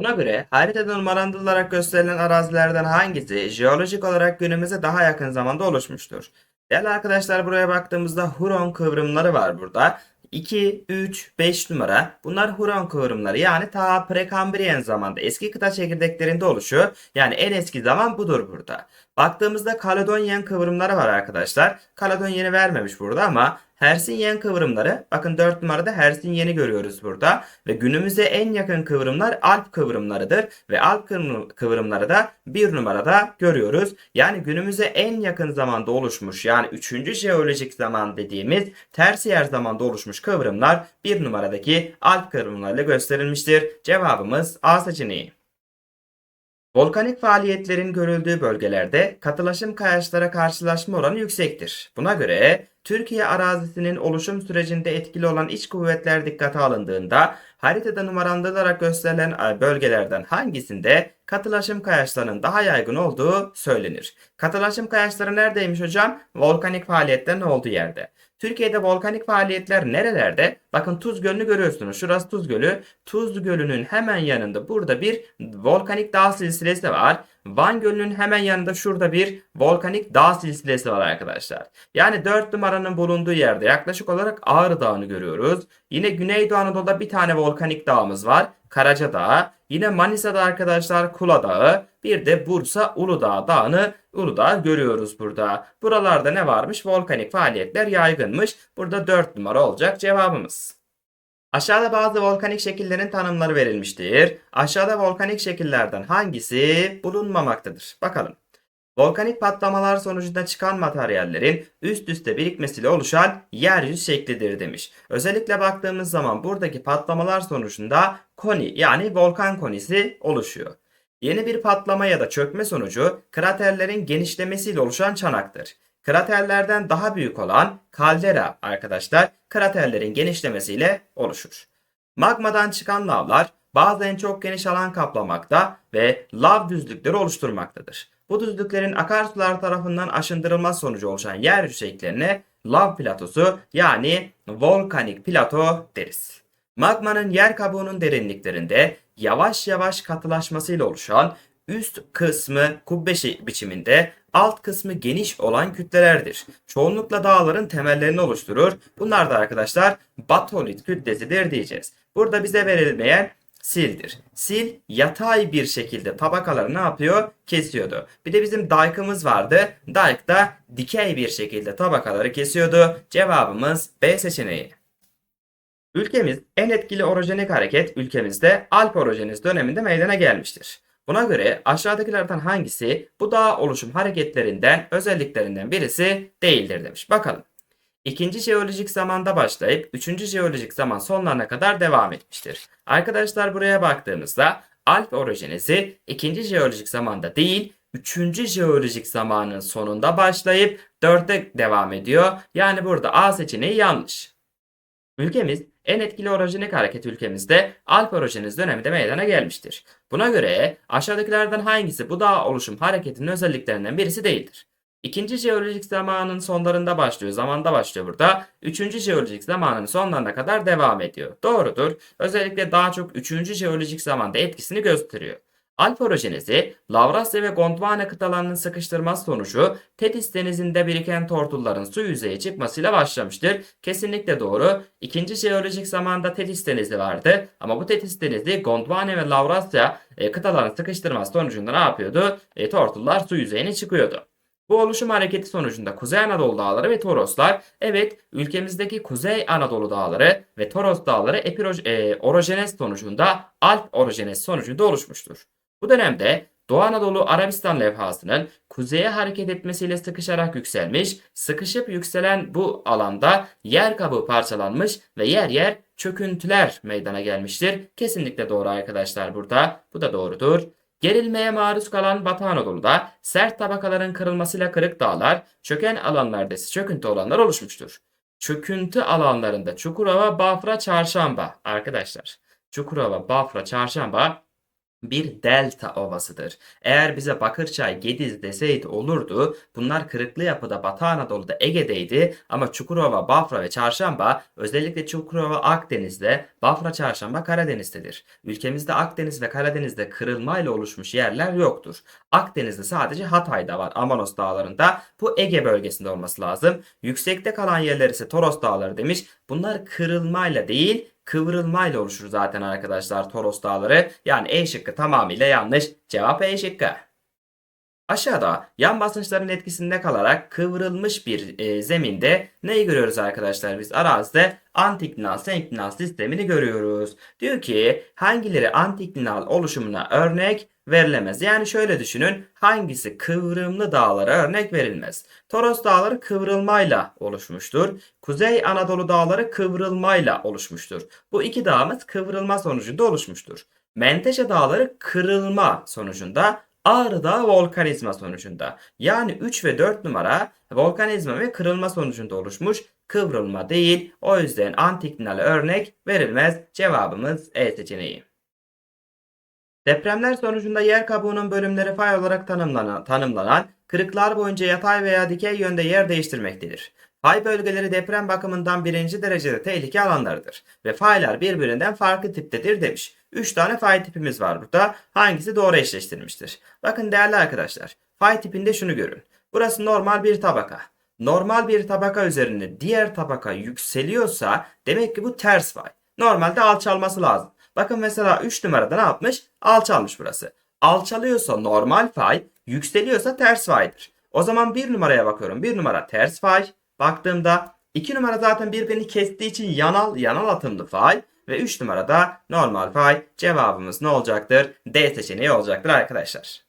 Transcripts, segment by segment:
Buna göre haritada numaralandırılarak gösterilen arazilerden hangisi jeolojik olarak günümüze daha yakın zamanda oluşmuştur? Değerli arkadaşlar buraya baktığımızda Huron kıvrımları var burada. 2, 3, 5 numara. Bunlar Huron kıvrımları yani ta Prekambriyen zamanda eski kıta çekirdeklerinde oluşuyor. Yani en eski zaman budur burada. Baktığımızda Kaledonyen kıvrımları var arkadaşlar. Kaledonyen'i vermemiş burada ama Hersinyen kıvrımları bakın 4 numarada Hersinyen'i görüyoruz burada ve günümüze en yakın kıvrımlar Alp kıvrımlarıdır ve Alp kıvrım- kıvrımları da 1 numarada görüyoruz. Yani günümüze en yakın zamanda oluşmuş yani 3. jeolojik zaman dediğimiz tersiyer zamanda oluşmuş kıvrımlar 1 numaradaki Alp kıvrımlarıyla gösterilmiştir. Cevabımız A seçeneği. Volkanik faaliyetlerin görüldüğü bölgelerde katılaşım kayaçlara karşılaşma oranı yüksektir. Buna göre Türkiye arazisinin oluşum sürecinde etkili olan iç kuvvetler dikkate alındığında haritada numaralandırılarak gösterilen e, bölgelerden hangisinde katılaşım kayaçlarının daha yaygın olduğu söylenir. Katılaşım kayaçları neredeymiş hocam? Volkanik faaliyetlerin olduğu yerde. Türkiye'de volkanik faaliyetler nerelerde? Bakın Tuz Gölü'nü görüyorsunuz. Şurası Tuz Gölü. Tuz Gölü'nün hemen yanında burada bir volkanik dağ silsilesi var. Van Gölü'nün hemen yanında şurada bir volkanik dağ silsilesi var arkadaşlar. Yani 4 numaranın bulunduğu yerde yaklaşık olarak Ağrı Dağı'nı görüyoruz. Yine Güneydoğu Anadolu'da bir tane volkanik dağımız var. Karaca Dağı. Yine Manisa'da arkadaşlar Kula Dağı. Bir de Bursa Uludağ Dağı'nı Uludağ görüyoruz burada. Buralarda ne varmış? Volkanik faaliyetler yaygınmış. Burada 4 numara olacak cevabımız. Aşağıda bazı volkanik şekillerin tanımları verilmiştir. Aşağıda volkanik şekillerden hangisi bulunmamaktadır? Bakalım. Volkanik patlamalar sonucunda çıkan materyallerin üst üste birikmesiyle oluşan yeryüzü şeklidir demiş. Özellikle baktığımız zaman buradaki patlamalar sonucunda koni yani volkan konisi oluşuyor. Yeni bir patlama ya da çökme sonucu kraterlerin genişlemesiyle oluşan çanaktır. Kraterlerden daha büyük olan kaldera arkadaşlar kraterlerin genişlemesiyle oluşur. Magmadan çıkan lavlar bazen çok geniş alan kaplamakta ve lav düzlükleri oluşturmaktadır. Bu düzlüklerin akarsular tarafından aşındırılması sonucu oluşan yeryüzü şekillerine lav platosu yani volkanik plato deriz. Magmanın yer kabuğunun derinliklerinde yavaş yavaş katılaşmasıyla oluşan üst kısmı kubbe biçiminde, alt kısmı geniş olan kütlelerdir. Çoğunlukla dağların temellerini oluşturur. Bunlar da arkadaşlar batolit kütlesidir diyeceğiz. Burada bize verilmeyen sildir. Sil yatay bir şekilde tabakaları ne yapıyor? Kesiyordu. Bir de bizim dike'ımız vardı. Dike da dikey bir şekilde tabakaları kesiyordu. Cevabımız B seçeneği. Ülkemiz en etkili orojenik hareket ülkemizde Alp orojeniz döneminde meydana gelmiştir. Buna göre aşağıdakilerden hangisi bu dağ oluşum hareketlerinden özelliklerinden birisi değildir demiş. Bakalım. İkinci jeolojik zamanda başlayıp üçüncü jeolojik zaman sonlarına kadar devam etmiştir. Arkadaşlar buraya baktığımızda Alp orojenezi ikinci jeolojik zamanda değil, üçüncü jeolojik zamanın sonunda başlayıp dörtte devam ediyor. Yani burada A seçeneği yanlış. Ülkemiz en etkili orojenik hareket ülkemizde Alp orojeniz döneminde meydana gelmiştir. Buna göre aşağıdakilerden hangisi bu dağ oluşum hareketinin özelliklerinden birisi değildir? İkinci jeolojik zamanın sonlarında başlıyor, zamanda başlıyor burada. Üçüncü jeolojik zamanın sonlarına kadar devam ediyor. Doğrudur. Özellikle daha çok üçüncü jeolojik zamanda etkisini gösteriyor. Alp orojenezi, Lavrasya ve Gondwana kıtalarının sıkıştırması sonucu Tetis denizinde biriken tortulların su yüzeye çıkmasıyla başlamıştır. Kesinlikle doğru. İkinci jeolojik zamanda Tetis denizi vardı ama bu Tetis denizi Gondwana ve Lavrasya e, kıtalarının sıkıştırması sonucunda ne yapıyordu? E, tortullar su yüzeyine çıkıyordu. Bu oluşum hareketi sonucunda Kuzey Anadolu Dağları ve Toroslar, evet ülkemizdeki Kuzey Anadolu Dağları ve Toros Dağları epiroj, e, orojenez sonucunda Alp orojenez sonucunda oluşmuştur. Bu dönemde Doğu Anadolu Arabistan levhasının kuzeye hareket etmesiyle sıkışarak yükselmiş, sıkışıp yükselen bu alanda yer kabuğu parçalanmış ve yer yer çöküntüler meydana gelmiştir. Kesinlikle doğru arkadaşlar burada. Bu da doğrudur. Gerilmeye maruz kalan Batı Anadolu'da sert tabakaların kırılmasıyla kırık dağlar, çöken alanlarda ise çöküntü olanlar oluşmuştur. Çöküntü alanlarında Çukurova, Bafra, Çarşamba arkadaşlar. Çukurova, Bafra, Çarşamba bir delta ovasıdır. Eğer bize Bakırçay, Gediz deseydi olurdu. Bunlar kırıklı yapıda Batı Anadolu'da Ege'deydi ama Çukurova, Bafra ve Çarşamba özellikle Çukurova Akdeniz'de, Bafra Çarşamba Karadeniz'dedir. Ülkemizde Akdeniz ve Karadeniz'de kırılmayla oluşmuş yerler yoktur. Akdeniz'de sadece Hatay'da var Amanos dağlarında. Bu Ege bölgesinde olması lazım. Yüksekte kalan yerler ise Toros dağları demiş. Bunlar kırılmayla değil kıvrılmayla oluşur zaten arkadaşlar Toros dağları. Yani E şıkkı tamamıyla yanlış. Cevap E şıkkı. Aşağıda yan basınçların etkisinde kalarak kıvrılmış bir e, zeminde neyi görüyoruz arkadaşlar biz arazide antiklinal senklinal sistemini görüyoruz. Diyor ki hangileri antiklinal oluşumuna örnek verilemez. Yani şöyle düşünün hangisi kıvrımlı dağlara örnek verilmez. Toros dağları kıvrılmayla oluşmuştur. Kuzey Anadolu dağları kıvrılmayla oluşmuştur. Bu iki dağımız kıvrılma sonucunda oluşmuştur. Menteşe dağları kırılma sonucunda Ağrı Dağı volkanizma sonucunda. Yani 3 ve 4 numara volkanizma ve kırılma sonucunda oluşmuş kıvrılma değil. O yüzden antiklinal örnek verilmez. Cevabımız E seçeneği. Depremler sonucunda yer kabuğunun bölümleri fay olarak tanımlanan, tanımlanan kırıklar boyunca yatay veya dikey yönde yer değiştirmektedir. Fay bölgeleri deprem bakımından birinci derecede tehlike alanlarıdır ve faylar birbirinden farklı tiptedir demiş. 3 tane fay tipimiz var burada. Hangisi doğru eşleştirilmiştir? Bakın değerli arkadaşlar. Fay tipinde şunu görün. Burası normal bir tabaka. Normal bir tabaka üzerinde diğer tabaka yükseliyorsa demek ki bu ters fay. Normalde alçalması lazım. Bakın mesela 3 numarada ne yapmış? Alçalmış burası. Alçalıyorsa normal fay, yükseliyorsa ters faydır. O zaman 1 numaraya bakıyorum. 1 numara ters fay. Baktığımda 2 numara zaten birbirini kestiği için yanal yanal atımlı fay. Ve 3 numarada normal fay cevabımız ne olacaktır? D seçeneği olacaktır arkadaşlar.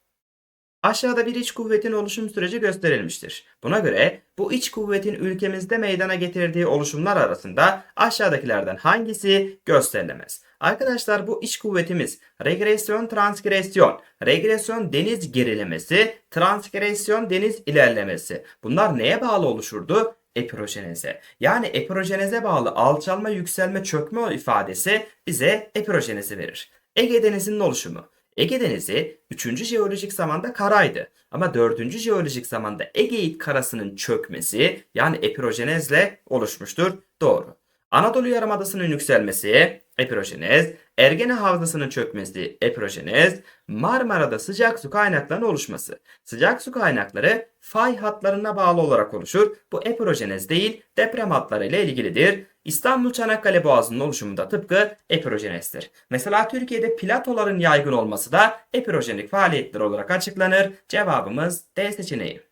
Aşağıda bir iç kuvvetin oluşum süreci gösterilmiştir. Buna göre bu iç kuvvetin ülkemizde meydana getirdiği oluşumlar arasında aşağıdakilerden hangisi gösterilemez? Arkadaşlar bu iç kuvvetimiz regresyon transgresyon, regresyon deniz gerilemesi, transgresyon deniz ilerlemesi. Bunlar neye bağlı oluşurdu? Epirojeneze. Yani epirojeneze bağlı alçalma, yükselme, çökme ifadesi bize epirojenezi verir. Ege Denizi'nin oluşumu. Ege Denizi 3. jeolojik zamanda karaydı. Ama 4. jeolojik zamanda Ege karasının çökmesi yani epirojenezle oluşmuştur. Doğru. Anadolu Yarımadası'nın yükselmesi epirojenez, Ergene Havzası'nın çökmesi epirojenez, Marmara'da sıcak su kaynaklarının oluşması. Sıcak su kaynakları fay hatlarına bağlı olarak oluşur. Bu epirojenez değil deprem hatları ile ilgilidir. İstanbul Çanakkale Boğazı'nın oluşumu da tıpkı epirojenezdir. Mesela Türkiye'de platoların yaygın olması da epirojenik faaliyetler olarak açıklanır. Cevabımız D seçeneği.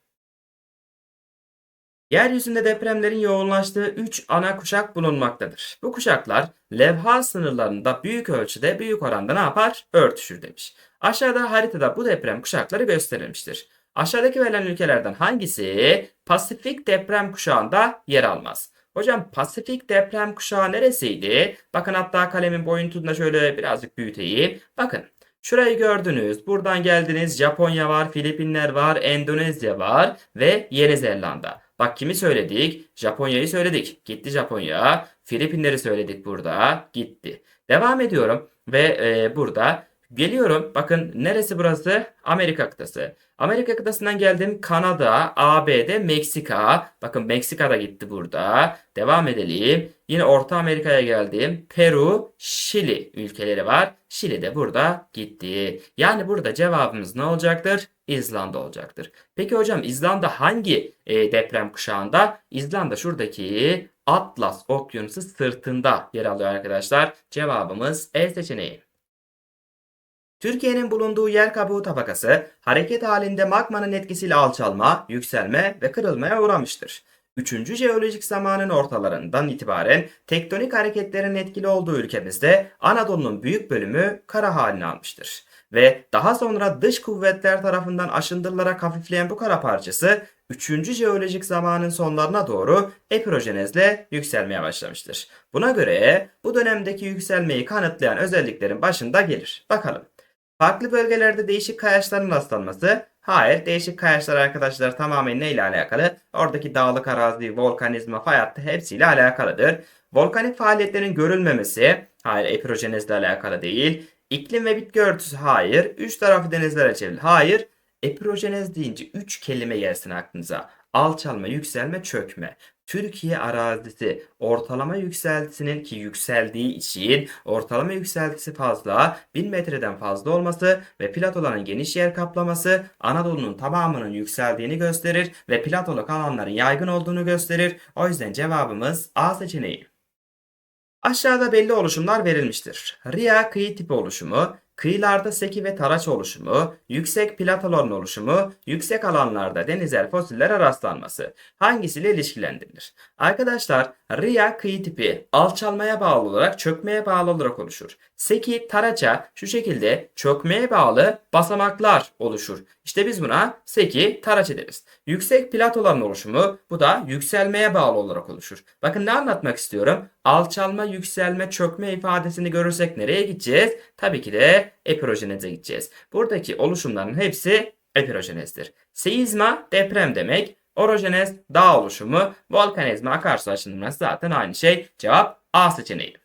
Yeryüzünde depremlerin yoğunlaştığı 3 ana kuşak bulunmaktadır. Bu kuşaklar levha sınırlarında büyük ölçüde büyük oranda ne yapar? Örtüşür demiş. Aşağıda haritada bu deprem kuşakları gösterilmiştir. Aşağıdaki verilen ülkelerden hangisi Pasifik deprem kuşağında yer almaz? Hocam Pasifik deprem kuşağı neresiydi? Bakın hatta kalemin boyutunu şöyle birazcık büyüteyim. Bakın Şurayı gördünüz. Buradan geldiniz. Japonya var, Filipinler var, Endonezya var ve Yeni Zelanda. Bak kimi söyledik? Japonya'yı söyledik. Gitti Japonya. Filipinleri söyledik burada. Gitti. Devam ediyorum ve e, burada geliyorum. Bakın neresi burası? Amerika kıtası. Amerika kıtasından geldim. Kanada, ABD, Meksika. Bakın Meksika da gitti burada. Devam edelim. Yine Orta Amerika'ya geldim. Peru, Şili ülkeleri var. Şili de burada gitti. Yani burada cevabımız ne olacaktır? İzlanda olacaktır. Peki hocam İzlanda hangi e, deprem kuşağında? İzlanda şuradaki Atlas Okyanusu sırtında yer alıyor arkadaşlar. Cevabımız E seçeneği. Türkiye'nin bulunduğu yer kabuğu tabakası hareket halinde magmanın etkisiyle alçalma, yükselme ve kırılmaya uğramıştır. 3. jeolojik zamanın ortalarından itibaren tektonik hareketlerin etkili olduğu ülkemizde Anadolu'nun büyük bölümü kara halini almıştır. Ve daha sonra dış kuvvetler tarafından aşındırılarak hafifleyen bu kara parçası 3. jeolojik zamanın sonlarına doğru epirojenezle yükselmeye başlamıştır. Buna göre bu dönemdeki yükselmeyi kanıtlayan özelliklerin başında gelir. Bakalım. Farklı bölgelerde değişik kayaçların rastlanması. Hayır, değişik kayaçlar arkadaşlar tamamen neyle alakalı? Oradaki dağlık arazi, volkanizma, fay hattı hepsiyle alakalıdır. Volkanik faaliyetlerin görülmemesi, hayır epirojenezle alakalı değil. İklim ve bitki örtüsü hayır. Üç tarafı denizlere çevrili hayır. Epirojenez deyince 3 kelime gelsin aklınıza. Alçalma, yükselme, çökme. Türkiye arazisi ortalama yükseltisinin ki yükseldiği için ortalama yükseltisi fazla 1000 metreden fazla olması ve platoların geniş yer kaplaması Anadolu'nun tamamının yükseldiğini gösterir ve platoluk alanların yaygın olduğunu gösterir. O yüzden cevabımız A seçeneği. Aşağıda belli oluşumlar verilmiştir. Ria kıyı tipi oluşumu, kıyılarda seki ve taraç oluşumu, yüksek platoların oluşumu, yüksek alanlarda denizel fosillere rastlanması. Hangisiyle ilişkilendirilir? Arkadaşlar Ria kıyı tipi alçalmaya bağlı olarak çökmeye bağlı olarak oluşur. Seki taraça şu şekilde çökmeye bağlı basamaklar oluşur. İşte biz buna seki taraç ederiz. Yüksek platoların oluşumu bu da yükselmeye bağlı olarak oluşur. Bakın ne anlatmak istiyorum? Alçalma, yükselme, çökme ifadesini görürsek nereye gideceğiz? Tabii ki de epirojeneze gideceğiz. Buradaki oluşumların hepsi epirojenezdir. Seizma deprem demek. Orojenez dağ oluşumu. Volkanizma akarsu zaten aynı şey. Cevap A seçeneği.